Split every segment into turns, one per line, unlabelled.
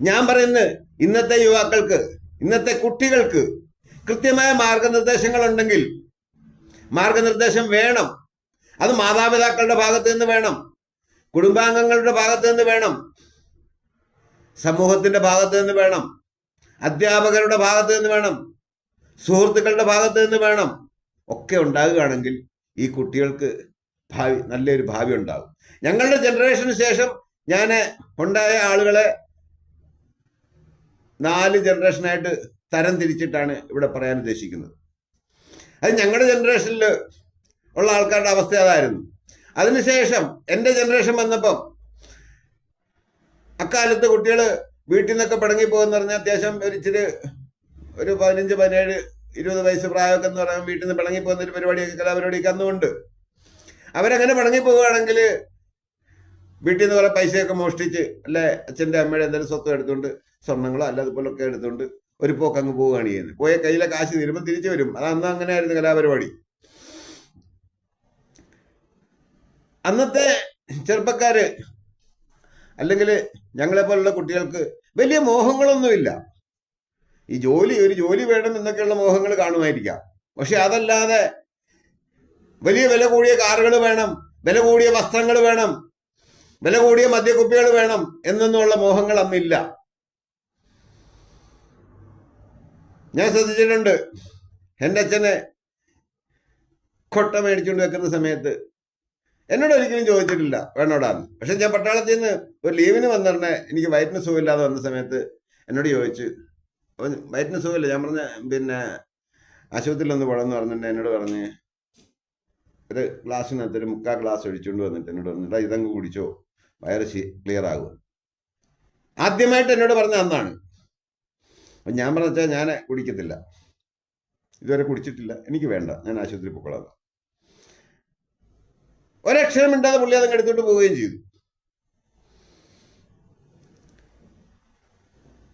ഞാൻ പറയുന്നത് ഇന്നത്തെ യുവാക്കൾക്ക് ഇന്നത്തെ കുട്ടികൾക്ക് കൃത്യമായ മാർഗനിർദ്ദേശങ്ങൾ ഉണ്ടെങ്കിൽ മാർഗനിർദ്ദേശം വേണം. അത് മാതാപിതാക്കളുടെ ഭാഗത്ത് നിന്ന് വേണം. കുടുംബാംഗങ്ങളുടെ ഭാഗത്ത് നിന്ന് വേണം. സമൂഹത്തിന്റെ ഭാഗത്ത് നിന്ന് വേണം. അധ്യാപകരുടെ ഭാഗത്ത് നിന്ന് വേണം. സുഹൃത്തുക്കളുടെ ഭാഗത്ത് നിന്ന് വേണം. ഒക്കെ ഉണ്ടാകുകയാണെങ്കിൽ ഈ കുട്ടികൾക്ക് ഭാവി നല്ലൊരു ഭാവി ഉണ്ടാകും. ഞങ്ങളുടെ ജനറേഷന് ശേഷം ഞാൻ ഉണ്ടായ ആളുകളെ നാല് ജനറേഷനായിട്ട് തരം തിരിച്ചിട്ടാണ് ഇവിടെ പറയാൻ ഉദ്ദേശിക്കുന്നത്. അത് ഞങ്ങളുടെ ജനറേഷനിൽ ഉള്ള ആൾക്കാരുടെ അവസ്ഥ അതായിരുന്നു. അതിനുശേഷം എന്റെ ജനറേഷൻ വന്നപ്പം അക്കാലത്ത് കുട്ടികൾ വീട്ടിൽ നിന്നൊക്കെ പടങ്ങി പോകുന്ന പറഞ്ഞാൽ അത്യാവശ്യം ഒരു ഇച്ചിരി ഒരു പതിനഞ്ച് പതിനേഴ് ഇരുപത് വയസ്സ് പ്രായമൊക്കെ എന്ന് പറയുമ്പോൾ വീട്ടിൽ നിന്ന് പിണങ്ങി പോകുന്ന ഒരു പരിപാടിയൊക്കെ കലാപരിപാടിയൊക്കെ അന്നുമുണ്ട്. അവരങ്ങനെ പിണങ്ങി പോവുകയാണെങ്കിൽ വീട്ടിൽ നിന്ന് കുറേ പൈസയൊക്കെ മോഷ്ടിച്ച് അല്ലെ അച്ഛന്റെ അമ്മയുടെ എന്തെങ്കിലും സ്വത്തം എടുത്തുകൊണ്ട് സ്വർണങ്ങളോ അല്ല അതുപോലൊക്കെ എടുത്തുകൊണ്ട് ഒരു പോക്ക് അങ്ങ് പോവുകയാണ് ചെയ്യുന്നത്. പോയ കയ്യിലെ കാശ് തീരുമ്പോൾ തിരിച്ചു വരും. അത് അന്ന് അങ്ങനെയായിരുന്നു കലാപരിപാടി. അന്നത്തെ ചെറുപ്പക്കാര് അല്ലെങ്കിൽ ഞങ്ങളെ പോലുള്ള കുട്ടികൾക്ക് വലിയ മോഹങ്ങളൊന്നുമില്ല. ഈ ജോലി ഒരു ജോലി വേണം എന്നൊക്കെയുള്ള മോഹങ്ങൾ കാണുമായിരിക്കാം. പക്ഷെ അതല്ലാതെ വലിയ വില കൂടിയ കാറുകൾ വേണം വില കൂടിയ വസ്ത്രങ്ങൾ വേണം വില കൂടിയ മദ്യക്കുപ്പികൾ വേണം എന്നൊന്നുമുള്ള മോഹങ്ങൾ അന്നില്ല. ഞാൻ ശ്രദ്ധിച്ചിട്ടുണ്ട്. എന്റെ അച്ഛനെ കൊട്ട മേടിച്ചുകൊണ്ട് വെക്കുന്ന സമയത്ത് എന്നോട് ഒരിക്കലും ചോദിച്ചിട്ടില്ല വേണോടാന്ന്. പക്ഷെ ഞാൻ പട്ടാളത്തിൽ നിന്ന് ഒരു ലീവിന് വന്നിരുന്നെ എനിക്ക് വയറ്റിന് സുഖമില്ലാതെ വന്ന സമയത്ത് എന്നോട് ചോദിച്ചു വയറ്റിന് സുഖമില്ല? ഞാൻ പറഞ്ഞ പിന്നെ ആശുപത്രിയിൽ ഒന്ന് പോകണമെന്ന് പറഞ്ഞിട്ട് എന്നോട് പറഞ്ഞ് ഒരു ഗ്ലാസ്സിനകത്ത് ഒരു മുക്കാൽ ഗ്ലാസ് ഒഴിച്ചുകൊണ്ട് വന്നിട്ട് എന്നോട് പറഞ്ഞിട്ട് ഇതങ്ങ് കുടിച്ചോ വയറ് ക്ലിയർ ആകും. ആദ്യമായിട്ട് എന്നോട് പറഞ്ഞ അന്നാണ്. അപ്പം ഞാൻ പറഞ്ഞാൽ ഞാൻ കുടിക്കത്തില്ല. ഇതുവരെ കുടിച്ചിട്ടില്ല. എനിക്ക് വേണ്ട. ഞാൻ ആശുപത്രി പൊക്കോളാം. ഒരക്ഷരം മിണ്ടാതെ പുള്ളി അതങ്ങ് എടുത്തോണ്ട് പോവുകയും ചെയ്തു.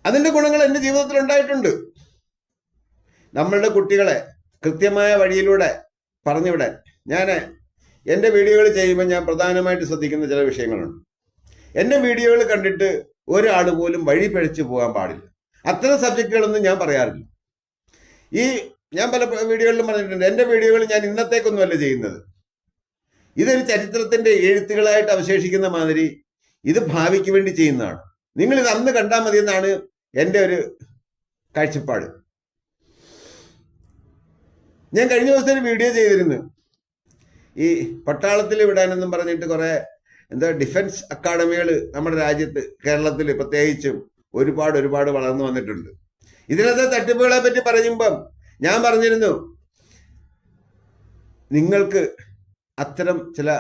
അതിന്റെ ഗുണങ്ങൾ എന്റെ ജീവിതത്തിൽ ഉണ്ടായിട്ടുണ്ട്. നമ്മളുടെ കുട്ടികളെ കൃത്യമായ വഴിയിലൂടെ പറഞ്ഞുവിടാൻ ഞാൻ എന്റെ വീഡിയോകൾ ചെയ്യുമ്പോൾ ഞാൻ പ്രധാനമായിട്ട് ശ്രദ്ധിക്കുന്ന ചില വിഷയങ്ങളുണ്ട്. എന്റെ വീഡിയോകൾ കണ്ടിട്ട് ഒരാൾ പോലും വഴി പിഴച്ചു പോകാൻ പാടില്ല. അത്തരം സബ്ജക്റ്റുകളൊന്നും ഞാൻ പറയാറില്ല. ഈ ഞാൻ പല വീഡിയോകളിലും പറഞ്ഞിട്ടുണ്ട് എന്റെ വീഡിയോകൾ ഞാൻ ഇന്നത്തേക്കൊന്നുമല്ല ചെയ്യുന്നത്. ഇതൊരു ചരിത്രത്തിന്റെ എഴുത്തുകളായിട്ട് അവശേഷിക്കുന്ന മാതിരി ഇത് ഭാവിക്ക് വേണ്ടി ചെയ്യുന്നതാണ്. നിങ്ങൾ ഇത് അന്ന് കണ്ടാൽ മതി എന്നാണ് എന്റെ ഒരു കാഴ്ചപ്പാട്. ഞാൻ കഴിഞ്ഞ ദിവസം ഒരു വീഡിയോ ചെയ്തിരുന്നു. ഈ പട്ടാളത്തിൽ വിടാനെന്നും പറഞ്ഞിട്ട് കുറേ എന്താ ഡിഫൻസ് അക്കാഡമികൾ നമ്മുടെ രാജ്യത്ത് കേരളത്തിൽ പ്രത്യേകിച്ചും ഒരുപാട് ഒരുപാട് വളർന്നു വന്നിട്ടുണ്ട്. ഇതിനകത്തെ തട്ടിപ്പുകളെ പറ്റി പറയുമ്പം ഞാൻ പറഞ്ഞിരുന്നു നിങ്ങൾക്ക് അത്തരം ചില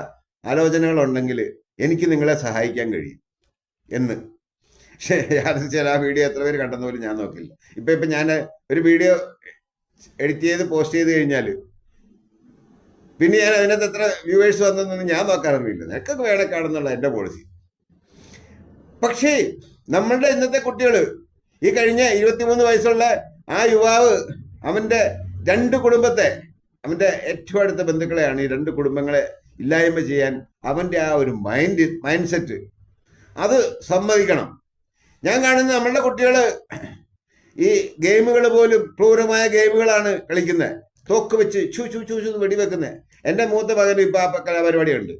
ആലോചനകളുണ്ടെങ്കിൽ എനിക്ക് നിങ്ങളെ സഹായിക്കാൻ കഴിയും എന്ന്. പക്ഷേ ചില ആ വീഡിയോ എത്ര പേര് കണ്ടെന്ന് പോലും ഞാൻ നോക്കില്ല. ഇപ്പം ഇപ്പം ഞാൻ ഒരു വീഡിയോ എഡിറ്റ് ചെയ്ത് പോസ്റ്റ് ചെയ്ത് കഴിഞ്ഞാൽ പിന്നെ ഞാൻ അതിനകത്ത് എത്ര വ്യൂവേഴ്സ് വന്നതെന്ന് ഞാൻ നോക്കാറൊന്നുമില്ല നിനക്കൊക്കെ വേണേ കാണുന്നുള്ള എന്റെ പോളിസി. പക്ഷേ നമ്മളുടെ ഇന്നത്തെ കുട്ടികൾ ഈ കഴിഞ്ഞ ഇരുപത്തിമൂന്ന് വയസ്സുള്ള ആ യുവാവ് അവന്റെ രണ്ട് കുടുംബത്തെ അവന്റെ ഏറ്റവും അടുത്ത ബന്ധുക്കളെയാണ് ഈ രണ്ട് കുടുംബങ്ങളെ ഇല്ലായ്മ ചെയ്യാൻ അവന്റെ ആ ഒരു മൈൻഡ് മൈൻഡ് സെറ്റ് അത് സമ്മതിക്കണം. ഞാൻ കാണുന്ന നമ്മളുടെ കുട്ടികൾ ഈ ഗെയിമുകൾ പോലും ക്രൂരമായ ഗെയിമുകളാണ് കളിക്കുന്നത് തോക്ക് വെച്ച് ചൂ ചൂ ചൂ ചൂ എന്ന് വെടിവെക്കുന്നത് എന്റെ മൂത്ത മകന് ഇപ്പം ആ കലാപരിപാടിയുണ്ട്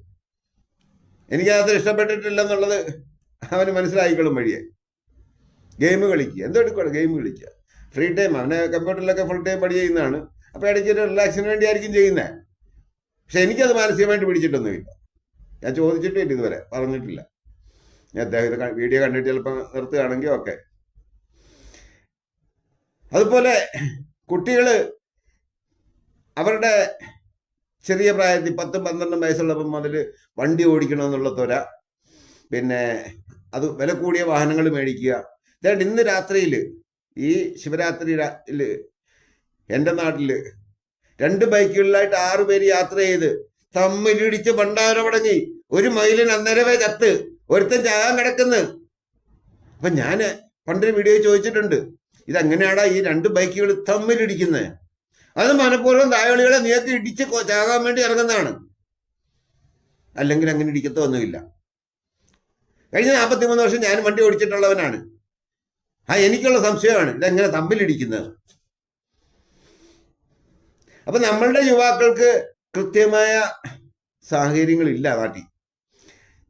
എനിക്കത് ഇഷ്ടപ്പെട്ടിട്ടില്ലെന്നുള്ളത് അവന് മനസ്സിലായിക്കളും വഴിയെ ഗെയിം കളിക്കുക. എന്തോ എടുക്കണം ഗെയിം കളിക്കുക. Free time. അവനെ കമ്പ്യൂട്ടറിലൊക്കെ ഫുൾ ടൈം പണി ചെയ്യുന്നതാണ്. അപ്പോൾ ഇടയ്ക്ക് ഒരു റിലാക്സിന് വേണ്ടി ആയിരിക്കും ചെയ്യുന്നത് പക്ഷെ എനിക്കത് മാനസികമായിട്ട് പിടിച്ചിട്ടൊന്നുമില്ല. ഞാൻ ചോദിച്ചിട്ടില്ല ഇതുവരെ. പറഞ്ഞിട്ടില്ല. ഞാൻ അദ്ദേഹം ഇത് വീഡിയോ കണ്ടിട്ട് ചിലപ്പോൾ നിർത്തുകയാണെങ്കിൽ ഓക്കെ അതുപോലെ കുട്ടികൾ അവരുടെ ചെറിയ പ്രായത്തിൽ പത്തും പന്ത്രണ്ടും വയസ്സുള്ളപ്പം മുതൽ വണ്ടി ഓടിക്കണമെന്നുള്ള ത്വര. പിന്നെ അത് വില കൂടിയ വാഹനങ്ങൾ മേടിക്കുക. ഇതായിട്ട് ഇന്ന് രാത്രിയിൽ ഈ ശിവരാത്രിയിൽ എന്റെ നാട്ടിൽ രണ്ട് ബൈക്കുകളിലായിട്ട് ആറു പേര് യാത്ര ചെയ്ത് തമ്മിലിടിച്ച് പണ്ടാരമടങ്ങി ഒരു മൈലിന് അന്നേരവേ ചത്ത്. ഒരുത്തൻ ചാകാൻ കിടക്കുന്നു. അപ്പൊ ഞാൻ പണ്ടൊരു വീഡിയോ ചോദിച്ചിട്ടുണ്ട്. ഇതെങ്ങനെയാടാ ഈ രണ്ട് ബൈക്കുകൾ തമ്മിലിടിക്കുന്നത് അത് മനഃപൂർവം തായോളികളെ നീക്കി ഇടിച്ച് ചാകാൻ വേണ്ടി ഇറങ്ങുന്നതാണ്. അല്ലെങ്കിൽ അങ്ങനെ ഇടിക്കത്തൊന്നുമില്ല കഴിഞ്ഞ നാൽപ്പത്തി മൂന്ന് വർഷം ഞാൻ വണ്ടി ഓടിച്ചിട്ടുള്ളവനാണ്. ആ എനിക്കുള്ള സംശയമാണ് ഇതെങ്ങനെ തമ്മിലിടിക്കുന്നത്? അപ്പൊ നമ്മളുടെ യുവാക്കൾക്ക് കൃത്യമായ സാഹചര്യങ്ങളില്ല നാട്ടിൽ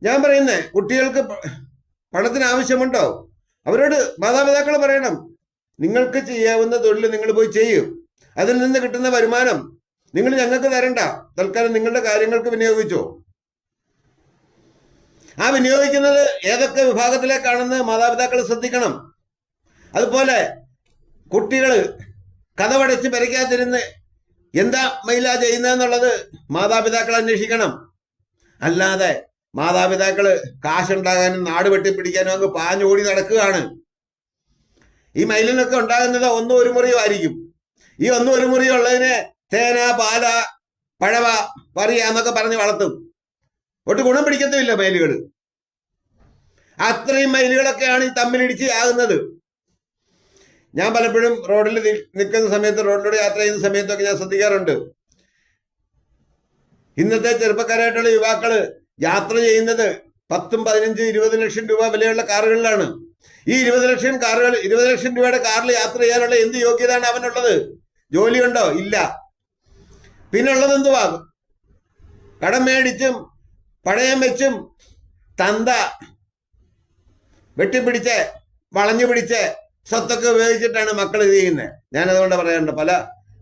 ഞാൻ പറയുന്നേ കുട്ടികൾക്ക് പണത്തിന് ആവശ്യമുണ്ടോ? അവരോട് മാതാപിതാക്കൾ പറയണം നിങ്ങൾക്ക് ചെയ്യാവുന്ന തൊഴിൽ നിങ്ങൾ പോയി ചെയ്യൂ. അതിൽ നിന്ന് കിട്ടുന്ന വരുമാനം നിങ്ങൾ ഞങ്ങൾക്ക് തരണ്ട. തൽക്കാലം നിങ്ങളുടെ കാര്യങ്ങൾക്ക് വിനിയോഗിച്ചോ. ആ വിനിയോഗിക്കുന്നത് ഏതൊക്കെ വിഭാഗത്തിലേക്കാണെന്ന് മാതാപിതാക്കൾ ശ്രദ്ധിക്കണം. അതുപോലെ കുട്ടികൾ കഥവടച്ച് പെരയ്ക്കാതിരുന്ന് എന്താ മൈല ചെയ്യുന്നതെന്നുള്ളത് മാതാപിതാക്കൾ അന്വേഷിക്കണം. അല്ലാതെ മാതാപിതാക്കൾ കാശുണ്ടാകാനും നാട് വെട്ടിപ്പിടിക്കാനും അങ്ങ് പാഞ്ഞോടി നടക്കുകയാണ്. ഈ മയിലിനൊക്കെ ഉണ്ടാകുന്നത് ഒന്നും ഒരു മുറിയും ആയിരിക്കും. ഈ ഒന്നും ഒരു മുറിയും ഉള്ളതിനെ തേന പാല പഴവ പറിയ എന്നൊക്കെ പറഞ്ഞ് വളർത്തും. ഒട്ട് ഗുണം പിടിക്കത്തുമില്ല മയിലുകൾ അത്രയും മയിലുകളൊക്കെയാണ് തമ്മിലിടിച്ച് ആകുന്നത്. ഞാൻ പലപ്പോഴും റോഡിൽ നിൽക്കുന്ന സമയത്ത് റോഡിലൂടെ യാത്ര ചെയ്യുന്ന സമയത്തൊക്കെ ഞാൻ ശ്രദ്ധിക്കാറുണ്ട്. ഇന്നത്തെ ചെറുപ്പക്കാരായിട്ടുള്ള യുവാക്കൾ യാത്ര ചെയ്യുന്നത് പത്തും പതിനഞ്ചും ഇരുപത് ലക്ഷം രൂപ വിലയുള്ള കാറുകളിലാണ്. ഈ ഇരുപത് ലക്ഷം കാറുകൾ ഇരുപത് ലക്ഷം രൂപയുടെ കാറിൽ യാത്ര ചെയ്യാനുള്ള എന്ത് യോഗ്യതയാണ് അവനുള്ളത്? ജോലിയുണ്ടോ ഇല്ല. പിന്നുള്ളത് എന്തുവാ? കടം മേടിച്ചും പണയം വെച്ചും തന്ത വെട്ടിപ്പിടിച്ച് വളഞ്ഞു പിടിച്ച് സ്വത്തൊക്കെ ഉപയോഗിച്ചിട്ടാണ് മക്കൾ ഇത് ചെയ്യുന്നത് ഞാനതുകൊണ്ട് പറയാറുണ്ട് പല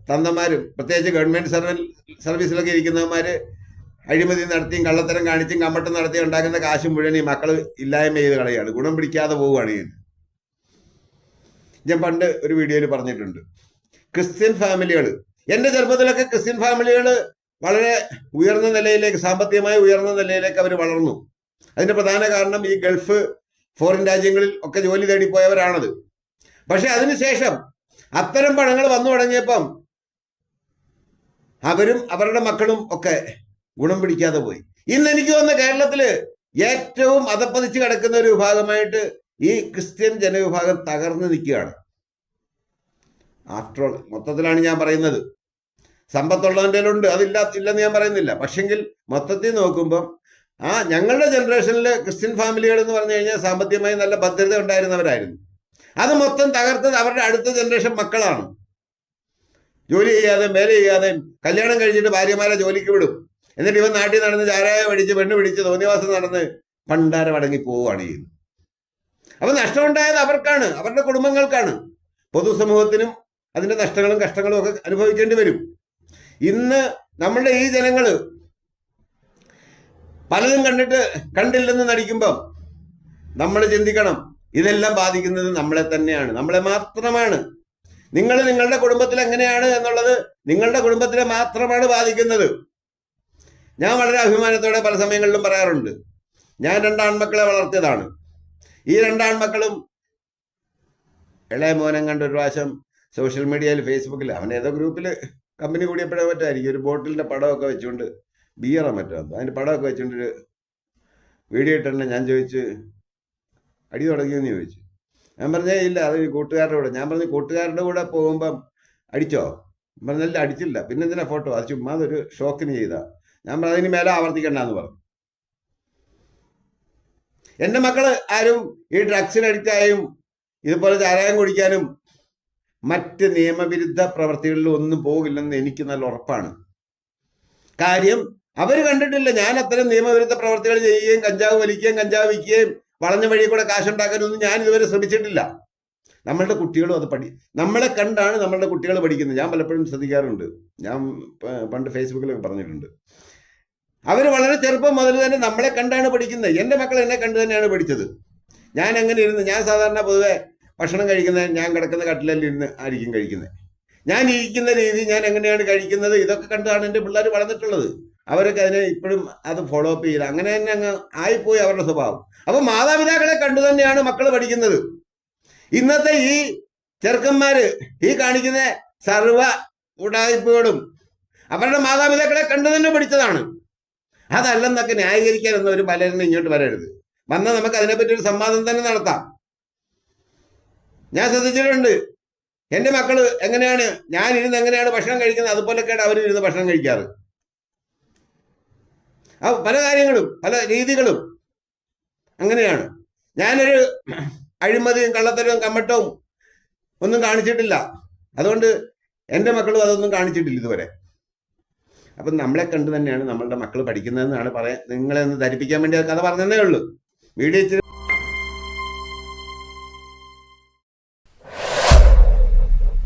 തന്തമാരും പ്രത്യേകിച്ച് ഗവൺമെന്റ് സർവീ സർവീസിലൊക്കെ ഇരിക്കുന്നവന്മാര് അഴിമതി നടത്തിയും കള്ളത്തരം കാണിച്ചും കമ്മട്ടം നടത്തിയും ഉണ്ടാക്കുന്ന കാശ് മുഴുവൻ ഈ മക്കൾ ഇല്ലായ്മ ചെയ്ത് കളയാണ്. ഗുണം പിടിക്കാതെ പോവുകയാണ് ഇത്. ഞാൻ പണ്ട് ഒരു വീഡിയോയിൽ പറഞ്ഞിട്ടുണ്ട്. ക്രിസ്ത്യൻ ഫാമിലികൾ എന്റെ ചെറുപ്പത്തിലൊക്കെ ക്രിസ്ത്യൻ ഫാമിലികൾ വളരെ ഉയർന്ന നിലയിലേക്ക് സാമ്പത്തികമായി ഉയർന്ന നിലയിലേക്ക് അവർ വളർന്നു. അതിന്റെ പ്രധാന കാരണം ഈ ഗൾഫ് ഫോറിൻ രാജ്യങ്ങളിൽ ഒക്കെ ജോലി തേടിപ്പോയവരാണത്. പക്ഷെ അതിനുശേഷം അത്തരം പണങ്ങൾ വന്നു തുടങ്ങിയപ്പം അവരും അവരുടെ മക്കളും ഒക്കെ ഗുണം പിടിക്കാതെ പോയി. ഇന്ന് എനിക്ക് തോന്നുന്ന കേരളത്തിൽ ഏറ്റവും അതപ്പതിച്ച് കിടക്കുന്ന ഒരു വിഭാഗമായിട്ട് ഈ ക്രിസ്ത്യൻ ജനവിഭാഗം തകർന്നു നിൽക്കുകയാണ്. ആഫ്റ്റർ ഓൾ മൊത്തത്തിലാണ് ഞാൻ പറയുന്നത്. സമ്പത്തുള്ളവന്റെ ഉണ്ട് അതില്ല ഇല്ലെന്ന് ഞാൻ പറയുന്നില്ല. പക്ഷെങ്കിൽ മൊത്തത്തിൽ നോക്കുമ്പം ആ ഞങ്ങളുടെ ജനറേഷനിൽ ക്രിസ്ത്യൻ ഫാമിലികൾ എന്ന് പറഞ്ഞു കഴിഞ്ഞാൽ സാമ്പത്തികമായി നല്ല ഭദ്രത ഉണ്ടായിരുന്നവരായിരുന്നു. അത് മൊത്തം തകർത്തത് അവരുടെ അടുത്ത ജനറേഷൻ മക്കളാണ്. ജോലി ചെയ്യാതെ വേല ചെയ്യാതെ കല്യാണം കഴിച്ചിട്ട് ഭാര്യമാരെ ജോലിക്ക് വിടും. എന്നിട്ട് ഇവൻ നാട്ടിൽ നടന്ന് ചാരായ പിടിച്ച് പെണ്ണ് പിടിച്ച് തോന്നിവാസം നടന്ന് പണ്ടാരം അടങ്ങി പോവുകയാണ് ചെയ്യുന്നത്. അപ്പൊ നഷ്ടമുണ്ടായത് അവർക്കാണ് അവരുടെ കുടുംബങ്ങൾക്കാണ്. പൊതുസമൂഹത്തിനും അതിന്റെ നഷ്ടങ്ങളും കഷ്ടങ്ങളും ഒക്കെ അനുഭവിക്കേണ്ടി വരും. ഇന്ന് നമ്മളുടെ ഈ ജനങ്ങൾ പലതും കണ്ടിട്ട് കണ്ടില്ലെന്ന് നടിക്കുമ്പം നമ്മൾ ചിന്തിക്കണം ഇതെല്ലാം ബാധിക്കുന്നത് നമ്മളെ തന്നെയാണ് നമ്മളെ മാത്രമാണ്. നിങ്ങൾ നിങ്ങളുടെ കുടുംബത്തിൽ എങ്ങനെയാണ് എന്നുള്ളത് നിങ്ങളുടെ കുടുംബത്തിലെ മാത്രമാണ് ബാധിക്കുന്നത്. ഞാൻ വളരെ അഭിമാനത്തോടെ പല സമയങ്ങളിലും പറയാറുണ്ട് ഞാൻ രണ്ടാൺമക്കളെ വളർത്തിയതാണ്. ഈ രണ്ടാൺമക്കളും ഇളയ മോനം കണ്ട ഒരു പ്രാവശ്യം സോഷ്യൽ മീഡിയയിൽ ഫേസ്ബുക്കിൽ അവൻ ഏതോ ഗ്രൂപ്പിൽ കമ്പനി കൂടിയപ്പോഴേ മറ്റായിരിക്കും ഒരു ബോട്ടിലിന്റെ പടമൊക്കെ വെച്ചുകൊണ്ട് ബിയറോ മറ്റോ അതിന്റെ പടമൊക്കെ വെച്ചുകൊണ്ട് ഒരു വീഡിയോ ഇട്ടെന്നെ ഞാൻ ചോദിച്ച് അടി തുടങ്ങിയെന്ന് ചോദിച്ചു. ഞാൻ പറഞ്ഞേ ഇല്ല അത് കൂട്ടുകാരുടെ കൂടെ. ഞാൻ പറഞ്ഞു കൂട്ടുകാരുടെ കൂടെ പോകുമ്പം അടിച്ചോ? പറഞ്ഞല്ല അടിച്ചില്ല. പിന്നെ എന്തിനാ ഫോട്ടോ? അത് ചുമ്മാ അതൊരു ഷോക്കിന് ചെയ്താ. ഞാൻ പറഞ്ഞു അതിന് മേലെ ആവർത്തിക്കണ്ടെന്ന് പറഞ്ഞു. എന്റെ മക്കൾ ആരും ഈ ഡ്രഗ്സിന് അഡിക്റ്റായും ഇതുപോലെ ചാരായം കുടിക്കാനും മറ്റ് നിയമവിരുദ്ധ പ്രവർത്തികളിലും ഒന്നും പോകില്ലെന്ന് എനിക്ക് നല്ല ഉറപ്പാണ്. കാര്യം അവർ കണ്ടിട്ടില്ല. ഞാൻ അത്തരം നിയമവിരുദ്ധ പ്രവർത്തികൾ ചെയ്യുകയും കഞ്ചാവ് വലിക്കുകയും കഞ്ചാവ് വിൽക്കുകയും വളഞ്ഞ വഴി കൂടെ കാശുണ്ടാക്കാനൊന്നും ഞാൻ ഇതുവരെ ശ്രമിച്ചിട്ടില്ല. നമ്മളുടെ കുട്ടികളും അത് പഠി നമ്മളെ കണ്ടാണ് നമ്മളുടെ കുട്ടികൾ പഠിക്കുന്നത്. ഞാൻ പലപ്പോഴും ശ്രദ്ധിക്കാറുണ്ട്. ഞാൻ പണ്ട് ഫേസ്ബുക്കിലൊക്കെ പറഞ്ഞിട്ടുണ്ട്. അവർ വളരെ ചെറുപ്പം മുതൽ തന്നെ നമ്മളെ കണ്ടാണ് പഠിക്കുന്നത്. എന്റെ മക്കൾ എന്നെ കണ്ടു തന്നെയാണ് പഠിച്ചത്. ഞാൻ അങ്ങനെ ഇരുന്ന് ഞാൻ സാധാരണ പൊതുവെ ഭക്ഷണം കഴിക്കുന്നത് ഞാൻ കിടക്കുന്ന കട്ടിലിൽ ഇരുന്ന് ആയിരിക്കും കഴിക്കുന്നത്. ഞാൻ ഇരിക്കുന്ന രീതി ഞാൻ എങ്ങനെയാണ് കഴിക്കുന്നത്? ഇതൊക്കെ കണ്ടാണ് എന്റെ പിള്ളേർ വളർന്നിട്ടുള്ളത്. അവരൊക്കെ അതിനെ ഇപ്പോഴും അത് ഫോളോ അപ്പ് ചെയ്ത് അങ്ങനെ തന്നെ അങ്ങ് ആയിപ്പോയി അവരുടെ സ്വഭാവം. അപ്പോൾ മാതാപിതാക്കളെ കണ്ടു തന്നെയാണ് മക്കൾ പഠിക്കുന്നത്. ഇന്നത്തെ ഈ ചെറുക്കന്മാര് ഈ കാണിക്കുന്ന സർവ ഉടായ്പകളും അവരുടെ മാതാപിതാക്കളെ കണ്ടു തന്നെ പഠിച്ചതാണ്. അതല്ലെന്നൊക്കെ ന്യായീകരിക്കാനൊന്നും ഒരു പലരും ഇങ്ങോട്ട് വരരുത്. വന്നാൽ നമുക്ക് അതിനെപ്പറ്റി ഒരു സംവാദം തന്നെ നടത്താം. ഞാൻ ശ്രദ്ധിച്ചിട്ടുണ്ട്. എന്റെ മക്കൾ എങ്ങനെയാണ്? ഞാൻ ഇരുന്ന് എങ്ങനെയാണ് ഭക്ഷണം കഴിക്കുന്നത്? അതുപോലൊക്കെയാണ് അവർ ഇരുന്ന് ഭക്ഷണം കഴിക്കാറ്. ആ പല കാര്യങ്ങളും പല രീതികളും അങ്ങനെയാണ്. ഞാനൊരു അഴിമതിയും കള്ളത്തരവും കമ്മട്ടവും ഒന്നും കാണിച്ചിട്ടില്ല. അതുകൊണ്ട് എന്റെ മക്കളും അതൊന്നും കാണിച്ചിട്ടില്ല ഇതുവരെ. അപ്പം നമ്മളെ കണ്ടു തന്നെയാണ് നമ്മളുടെ മക്കൾ പഠിക്കുന്നതെന്നാണ് പറയാൻ നിങ്ങളെ ഒന്ന് ധരിപ്പിക്കാൻ വേണ്ടി ആ കഥ പറഞ്ഞതേ ഉള്ളൂ. വീഡിയോ